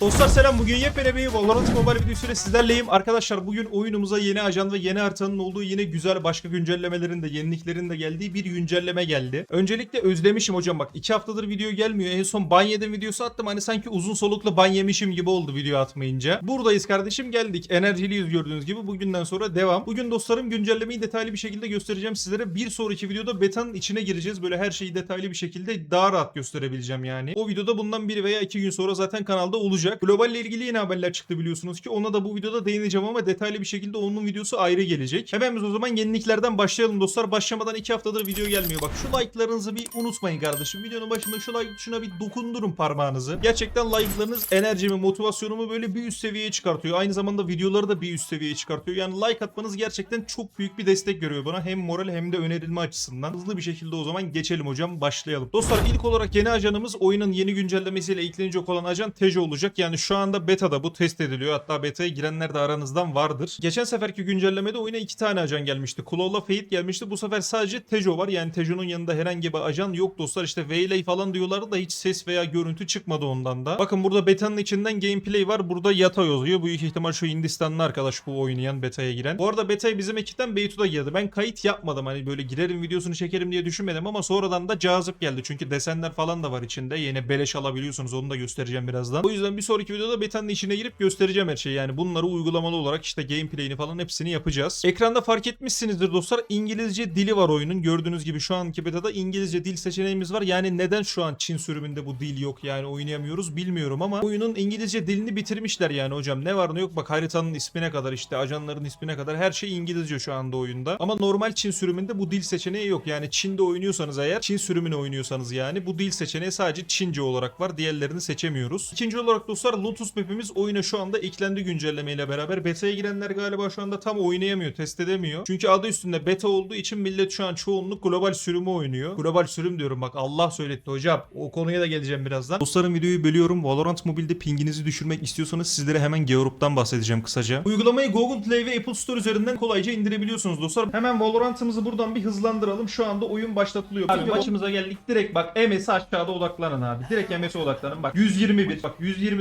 Dostlar selam bugün yepyeni bir Valorant Mobile videosuyla sizlerleyim. Arkadaşlar bugün oyunumuza yeni ajan ve yeni haritanın olduğu yine güzel başka güncellemelerin de yeniliklerin de geldiği bir güncelleme geldi. Öncelikle özlemişim hocam bak 2 haftadır video gelmiyor. En son ban yedim videosu attım hani sanki uzun soluklu ban yemişim gibi oldu video atmayınca. Buradayız kardeşim geldik. Enerjiliyiz gördüğünüz gibi bugünden sonra devam. Bugün dostlarım güncellemeyi detaylı bir şekilde göstereceğim sizlere. Bir sonraki videoda betanın içine gireceğiz. Böyle her şeyi detaylı bir şekilde daha rahat gösterebileceğim yani. O videoda bundan bir veya iki gün sonra zaten kanalda olacak. Globalle ilgili yeni haberler çıktı biliyorsunuz ki. Ona da bu videoda değineceğim ama detaylı bir şekilde onun videosu ayrı gelecek. Hemen biz o zaman yeniliklerden başlayalım dostlar. Başlamadan iki haftadır video gelmiyor. Bak şu like'larınızı bir unutmayın kardeşim. Videonun başında şu like tuşuna bir dokundurun parmağınızı. Gerçekten like'larınız enerjimi, motivasyonumu böyle bir üst seviyeye çıkartıyor. Aynı zamanda videoları da bir üst seviyeye çıkartıyor. Yani like atmanız gerçekten çok büyük bir destek görüyor bana. Hem moral hem de önerilme açısından. Hızlı bir şekilde o zaman geçelim hocam. Başlayalım. Dostlar ilk olarak yeni ajanımız oyunun yeni güncellemesiyle eklenecek olan ajan Tejo olacak. Yani şu anda beta'da bu test ediliyor. Hatta beta'ya girenler de aranızdan vardır. Geçen seferki güncellemede oyuna iki tane ajan gelmişti. Claw'la Fate gelmişti. Bu sefer sadece Tejo var. Yani Tejo'nun yanında herhangi bir ajan yok dostlar. İşte Waylay falan diyorlardı da hiç ses veya görüntü çıkmadı ondan da. Bakın burada beta'nın içinden gameplay var. Burada Yata yazıyor. Büyük ihtimal şu Hindistanlı arkadaş bu oynayan beta'ya giren. Bu arada beta'ya bizim ekipten Beytu'da girdi. Ben kayıt yapmadım. Hani böyle girerim videosunu çekerim diye düşünmedim ama sonradan da cazip geldi. Çünkü desenler falan da var içinde. Yine beleş alabiliyorsunuz. Onu da göstereceğim birazdan. O yüzden bir sonraki videoda beta'nın içine girip göstereceğim her şeyi. Yani bunları uygulamalı olarak işte gameplay'ini falan hepsini yapacağız. Ekranda fark etmişsinizdir dostlar. İngilizce dili var oyunun. Gördüğünüz gibi şu anki beta'da İngilizce dil seçeneğimiz var. Yani neden şu an Çin sürümünde bu dil yok yani oynayamıyoruz bilmiyorum ama oyunun İngilizce dilini bitirmişler yani hocam. Ne var ne yok bak haritanın ismine kadar işte ajanların ismine kadar her şey İngilizce şu anda oyunda. Ama normal Çin sürümünde bu dil seçeneği yok. Yani Çin'de oynuyorsanız eğer Çin sürümünü oynuyorsanız yani bu dil seçeneği sadece Çince olarak var. Diğerlerini seçemiyoruz. İkinci olarak dostlar Lotus map'imiz oyuna şu anda eklendi güncellemeyle beraber. Beta'ya girenler galiba şu anda tam oynayamıyor, test edemiyor. Çünkü adı üstünde beta olduğu için millet şu an çoğunluk global sürümü oynuyor. Global sürüm diyorum bak Allah söyletti hocam. O konuya da geleceğim birazdan. Dostlarım videoyu bölüyorum. Valorant Mobile'de pinginizi düşürmek istiyorsanız sizlere hemen Georup'tan bahsedeceğim kısaca. Uygulamayı Google Play ve Apple Store üzerinden kolayca indirebiliyorsunuz dostlar. Hemen Valorant'ımızı buradan bir hızlandıralım. Şu anda oyun başlatılıyor. Abi maçımıza geldik. Direkt bak MS'e aşağıda odaklanın abi. Direkt MS'e odaklanın. Bak 121. Bak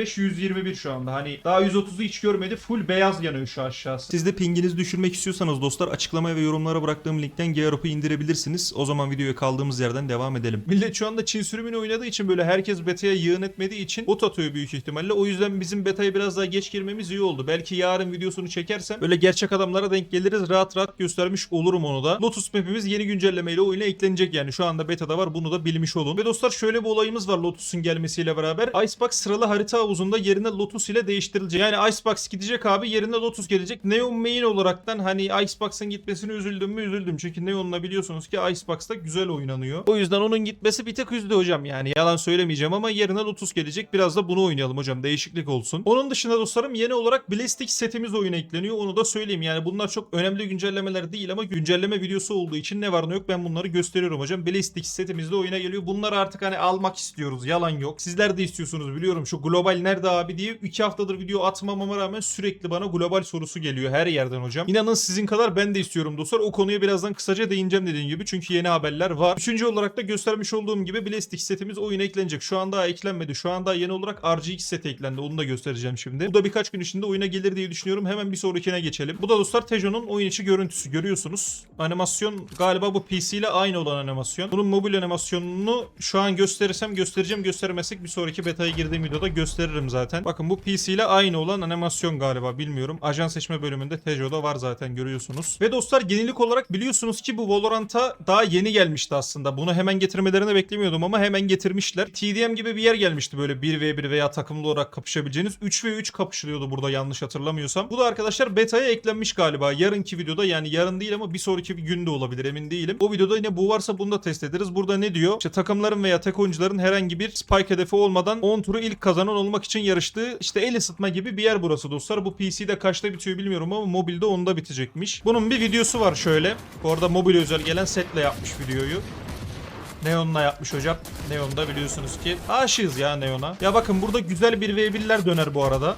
125 121 şu anda. Hani daha 130'u hiç görmedi. Full beyaz yanıyor şu aşağısı. Siz de pinginizi düşürmek istiyorsanız dostlar açıklamaya ve yorumlara bıraktığım linkten Gearup'u indirebilirsiniz. O zaman videoya kaldığımız yerden devam edelim. Millet şu anda Çin sürümünü oynadığı için böyle herkes beta'ya yığın etmediği için bot atıyor büyük ihtimalle. O yüzden bizim beta'ya biraz daha geç girmemiz iyi oldu. Belki yarın videosunu çekersem böyle gerçek adamlara denk geliriz. Rahat rahat göstermiş olurum onu da. Lotus map'imiz yeni güncellemeyle oyuna eklenecek yani. Şu anda beta'da var. Bunu da bilmiş olun. Ve dostlar şöyle bir olayımız var Lotus'un gelmesiyle beraber. Icebox sıralı harita havuzunda yerine Lotus ile değiştirilecek. Yani Icebox gidecek abi yerine Lotus gelecek. Neon main olaraktan hani Icebox'ın gitmesine üzüldüm mü üzüldüm. Çünkü Neon'la biliyorsunuz ki Icebox'ta güzel oynanıyor. O yüzden onun gitmesi bir tık üzdü hocam yani. Yalan söylemeyeceğim ama yerine Lotus gelecek. Biraz da bunu oynayalım hocam. Değişiklik olsun. Onun dışında dostlarım yeni olarak Ballistic setimiz oyuna ekleniyor. Onu da söyleyeyim. Yani bunlar çok önemli güncellemeler değil ama güncelleme videosu olduğu için ne var ne yok ben bunları gösteriyorum hocam. Ballistic setimiz de oyuna geliyor. Bunları artık hani almak istiyoruz. Yalan yok. Sizler de istiyorsunuz biliyorum. Şu global nerede abi diye 2 haftadır video atmamama rağmen sürekli bana global sorusu geliyor her yerden hocam. İnanın sizin kadar ben de istiyorum dostlar. O konuya birazdan kısaca değineceğim dediğim gibi. Çünkü yeni haberler var. Üçüncü olarak da göstermiş olduğum gibi Ballistic setimiz oyuna eklenecek. Şu anda eklenmedi. Şu anda yeni olarak RGX set eklendi. Onu da göstereceğim şimdi. Bu da birkaç gün içinde oyuna gelir diye düşünüyorum. Hemen bir sonrakine geçelim. Bu da dostlar Tejo'nun oyun içi görüntüsü. Görüyorsunuz. Animasyon galiba bu PC ile aynı olan animasyon. Bunun mobil animasyonunu şu an gösterirsem göstereceğim. Göstermezsek bir sonraki beta'ya girdiğim videoda gösteririm zaten. Bakın bu PC ile aynı olan animasyon galiba. Bilmiyorum. Ajan seçme bölümünde Tejo'da var zaten görüyorsunuz. Ve dostlar genellik olarak biliyorsunuz ki bu Valorant'a daha yeni gelmişti aslında. Bunu hemen getirmelerini beklemiyordum ama hemen getirmişler. TDM gibi bir yer gelmişti böyle 1v1 veya takımlı olarak kapışabileceğiniz. 3v3 kapışılıyordu burada yanlış hatırlamıyorsam. Bu da arkadaşlar beta'ya eklenmiş galiba. Yarınki videoda yani yarın değil ama bir sonraki bir günde olabilir emin değilim. O videoda yine bu varsa bunu da test ederiz. Burada ne diyor? İşte takımların veya tek oyuncuların herhangi bir spike hedefi olmadan 10 turu ilk kazanan olmak için yarıştığı işte el ısıtma gibi bir yer burası dostlar. Bu PC'de kaçta bitiyor bilmiyorum ama mobilde onda bitecekmiş. Bunun bir videosu var şöyle. Bu arada mobil özel gelen setle yapmış videoyu. Neon'la yapmış hocam. Neon'da biliyorsunuz ki aşığız ya Neon'a. Ya bakın burada güzel bir V1'ler döner bu arada.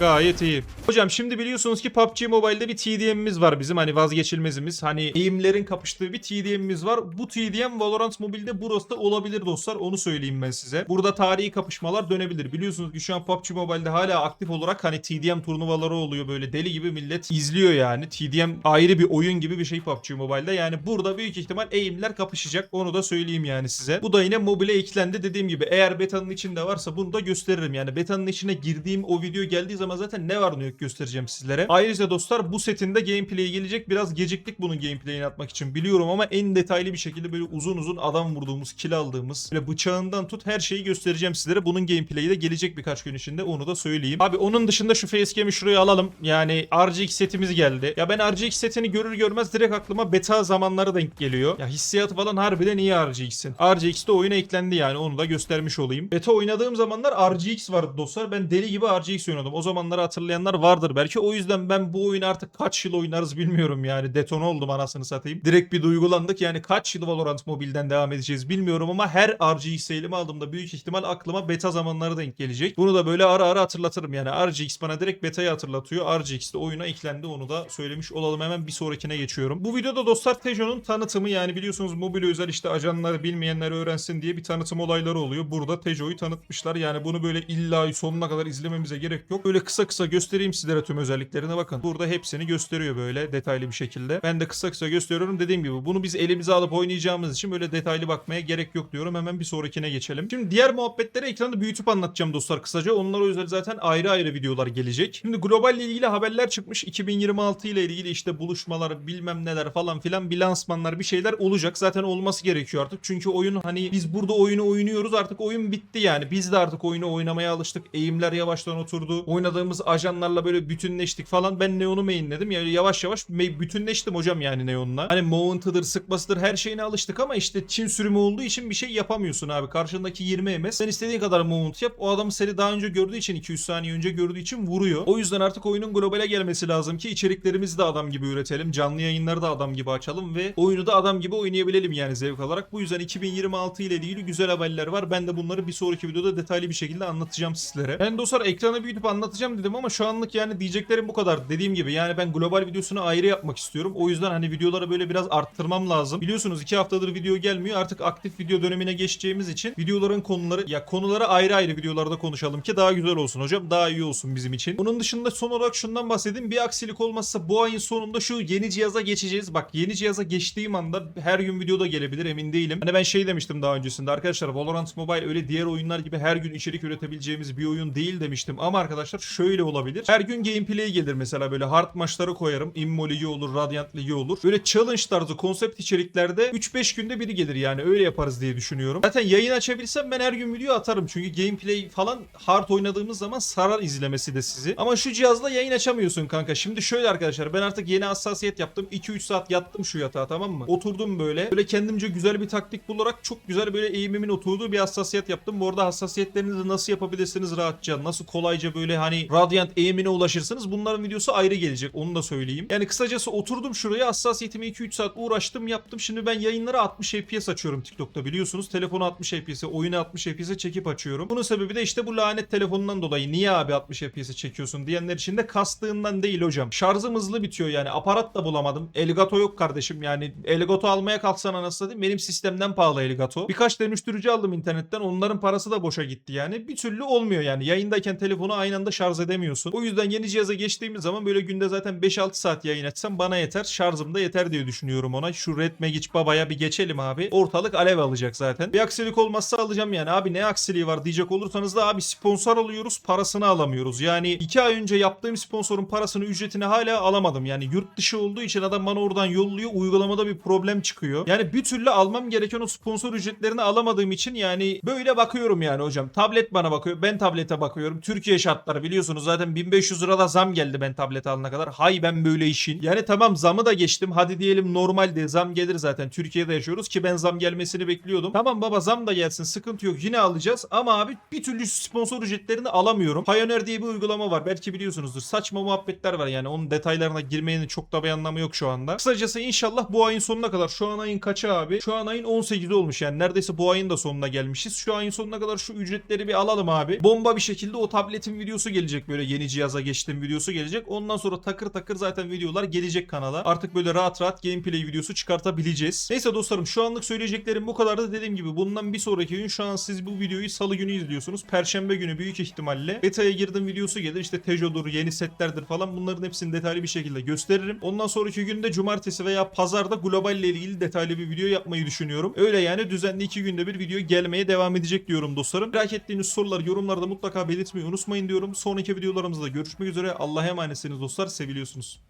Gayet iyi. Hocam şimdi biliyorsunuz ki PUBG Mobile'de bir TDM'imiz var bizim hani vazgeçilmezimiz. Hani eğimlerin kapıştığı bir TDM'imiz var. Bu TDM Valorant Mobile'de burası da olabilir dostlar. Onu söyleyeyim ben size. Burada tarihi kapışmalar dönebilir. Biliyorsunuz ki şu an PUBG Mobile'de hala aktif olarak hani TDM turnuvaları oluyor böyle deli gibi millet izliyor yani. TDM ayrı bir oyun gibi bir şey PUBG Mobile'de. Yani burada büyük ihtimal eğimler kapışacak. Onu da söyleyeyim yani size. Bu da yine mobile eklendi dediğim gibi. Eğer betanın içinde varsa bunu da gösteririm. Yani betanın içine girdiğim o video geldiği zaman zaten ne var ne yok göstereceğim sizlere. Ayrıca dostlar bu setin de gameplay gelecek. Biraz geciktik bunun gameplay'ini atmak için biliyorum ama en detaylı bir şekilde böyle uzun uzun adam vurduğumuz, kill aldığımız, böyle bıçağından tut her şeyi göstereceğim sizlere. Bunun gameplay'i de gelecek birkaç gün içinde onu da söyleyeyim. Abi onun dışında şu facecam'i şuraya alalım. Yani RGX setimiz geldi. Ya ben RGX setini görür görmez direkt aklıma beta zamanları denk geliyor. Ya hissiyatı falan harbiden iyi RGX'in. RGX de oyuna eklendi yani onu da göstermiş olayım. Beta oynadığım zamanlar RGX vardı dostlar. Ben deli gibi RGX oynadım. O zamanları hatırlayanlar vardır belki. O yüzden ben bu oyunu artık kaç yıl oynarız bilmiyorum yani. Detone oldum anasını satayım. Direkt bir duygulandık yani kaç yıl Valorant Mobile'den devam edeceğiz bilmiyorum ama her RGX elime aldığımda büyük ihtimal aklıma beta zamanları denk gelecek. Bunu da böyle ara ara hatırlatırım yani. RGX bana direkt beta'yı hatırlatıyor. RGX de oyuna eklendi onu da söylemiş olalım. Hemen bir sonrakine geçiyorum. Bu videoda dostlar Tejo'nun tanıtımı yani biliyorsunuz mobil özel işte ajanları bilmeyenler öğrensin diye bir tanıtım olayları oluyor. Burada Tejo'yu tanıtmışlar. Yani bunu böyle illa sonuna kadar izlememize gerek yok. Böyle kısa kısa göstereyim sizlere tüm özelliklerine bakın. Burada hepsini gösteriyor böyle detaylı bir şekilde. Ben de kısa kısa gösteriyorum. Dediğim gibi bunu biz elimize alıp oynayacağımız için böyle detaylı bakmaya gerek yok diyorum. Hemen bir sonrakine geçelim. Şimdi diğer muhabbetleri ekranda büyütüp anlatacağım dostlar kısaca. Onlara özel zaten ayrı ayrı videolar gelecek. Şimdi globalle ilgili haberler çıkmış. 2026 ile ilgili işte buluşmalar bilmem neler falan filan bir lansmanlar bir şeyler olacak. Zaten olması gerekiyor artık. Çünkü oyun hani biz burada oyunu oynuyoruz artık oyun bitti yani. Biz de artık oyunu oynamaya alıştık. Eğimler yavaştan oturdu. Oynadığımız ajanlarla böyle bütünleştik falan. Ben Neon'u mainledim. Yani yavaş yavaş bütünleştim hocam yani Neon'la. Hani mount'ıdır, sıkmasıdır her şeyine alıştık ama işte Çin sürümü olduğu için bir şey yapamıyorsun abi. Karşındaki 20 MS. Sen istediğin kadar mount yap. O adam seni daha önce gördüğü için 200 saniye önce gördüğü için vuruyor. O yüzden artık oyunun globale gelmesi lazım ki içeriklerimizi de adam gibi üretelim. Canlı yayınları da adam gibi açalım ve oyunu da adam gibi oynayabilelim yani zevk alarak. Bu yüzden 2026 ile ilgili güzel haberler var. Ben de bunları bir sonraki videoda detaylı bir şekilde anlatacağım sizlere. Ben dostlar ekranı büyütüp anlatacağım dedim ama şu anlık yani diyeceklerim bu kadar. Dediğim gibi yani ben global videosunu ayrı yapmak istiyorum. O yüzden hani videoları böyle biraz arttırmam lazım. Biliyorsunuz 2 haftadır video gelmiyor. Artık aktif video dönemine geçeceğimiz için videoların konuları ya konuları ayrı ayrı videolarda konuşalım ki daha güzel olsun hocam. Daha iyi olsun bizim için. Bunun dışında son olarak şundan bahsedeyim. Bir aksilik olmazsa bu ayın sonunda şu yeni cihaza geçeceğiz. Bak yeni cihaza geçtiğim anda her gün videoda gelebilir emin değilim. Hani ben şey demiştim daha öncesinde arkadaşlar Valorant Mobile öyle diğer oyunlar gibi her gün içerik üretebileceğimiz bir oyun değil demiştim. Ama arkadaşlar şöyle olabilir. Her gün gameplay gelir mesela böyle hard maçları koyarım. Immo Ligi olur, Radiant Ligi olur. Böyle challenge tarzı konsept içeriklerde 3-5 günde biri gelir yani öyle yaparız diye düşünüyorum. Zaten yayın açabilsem ben her gün video atarım. Çünkü gameplay falan hard oynadığımız zaman sarar izlemesi de sizi. Ama şu cihazla yayın açamıyorsun kanka. Şimdi şöyle arkadaşlar ben artık yeni hassasiyet yaptım. 2-3 saat yattım şu yatağa tamam mı? Oturdum böyle. Böyle kendimce güzel bir taktik bularak çok güzel böyle eğimimin oturduğu bir hassasiyet yaptım. Bu arada hassasiyetlerinizi nasıl yapabilirsiniz rahatça? Nasıl kolayca böyle hani Radiant eğimine ulaşırsınız? Bunların videosu ayrı gelecek. Onu da söyleyeyim. Yani kısacası oturdum şuraya hassasiyetimi 2-3 saat uğraştım yaptım. Şimdi ben yayınları 60 FPS açıyorum TikTok'ta biliyorsunuz. Telefonu 60 FPS'e, oyunu 60 FPS'e çekip açıyorum. Bunun sebebi de işte bu lanet telefonundan dolayı. Niye abi 60 FPS'e çekiyorsun diyenler için de kastığından değil hocam. Şarjım hızlı bitiyor yani. Aparat da bulamadım. Elgato yok kardeşim yani. Elgato almaya kalksan anasını satayım. Benim sistemden pahalı Elgato. Birkaç dönüştürücü aldım internetten. Onların parası da boşa gitti yani. Bir türlü olmuyor yani. Yayındayken telefonu aynı anda şarj edemiyorsun. O yüzden yeni cihaza geçtiğimiz zaman böyle günde zaten 5-6 saat yayın açsam bana yeter. Şarjım da yeter diye düşünüyorum ona. Şu Red Magic Baba'ya bir geçelim abi. Ortalık alev alacak zaten. Bir aksilik olmazsa alacağım yani. Abi ne aksiliği var diyecek olursanız da abi sponsor alıyoruz parasını alamıyoruz. Yani 2 ay önce yaptığım sponsorun parasını ücretini hala alamadım. Yani yurt dışı olduğu için adam bana oradan yolluyor. Uygulamada bir problem çıkıyor. Yani bir türlü almam gereken o sponsor ücretlerini alamadığım için yani böyle bakıyorum yani hocam. Tablet bana bakıyor. Ben tablete bakıyorum. Türkiye şartları biliyorsunuz zaten 1500 lirada zam geldi ben tablet alana kadar. Hay ben böyle işin. Yani tamam zamı da geçtim. Hadi diyelim normalde zam gelir zaten. Türkiye'de yaşıyoruz ki ben zam gelmesini bekliyordum. Tamam baba zam da gelsin sıkıntı yok yine alacağız. Ama abi bir türlü sponsor ücretlerini alamıyorum. Pioneer diye bir uygulama var. Belki biliyorsunuzdur. Saçma muhabbetler var yani. Onun detaylarına girmenin çok da bir anlamı yok şu anda. Kısacası inşallah bu ayın sonuna kadar. Şu an ayın kaçı abi? Şu an ayın 18'i olmuş yani. Neredeyse bu ayın da sonuna gelmişiz. Şu ayın sonuna kadar şu ücretleri bir alalım abi. Bomba bir şekilde o tabletin videosu gelecek böyle yeni cihaza gaza geçtim videosu gelecek. Ondan sonra takır takır zaten videolar gelecek kanala. Artık böyle rahat rahat gameplay videosu çıkartabileceğiz. Neyse dostlarım şu anlık söyleyeceklerim bu kadardı. Dediğim gibi bundan bir sonraki gün şu an siz bu videoyu salı günü izliyorsunuz. Perşembe günü büyük ihtimalle beta'ya girdim videosu gelir. İşte Tejo'dur, yeni setlerdir falan bunların hepsini detaylı bir şekilde gösteririm. Ondan sonraki günde cumartesi veya pazarda global ile ilgili detaylı bir video yapmayı düşünüyorum. Öyle yani düzenli iki günde bir video gelmeye devam edecek diyorum dostlarım. Merak ettiğiniz sorular yorumlarda mutlaka belirtmeyi unutmayın diyorum. Sonraki videolarımızda görüşmek üzere. Allah'a emanetsiniz dostlar. Seviliyorsunuz.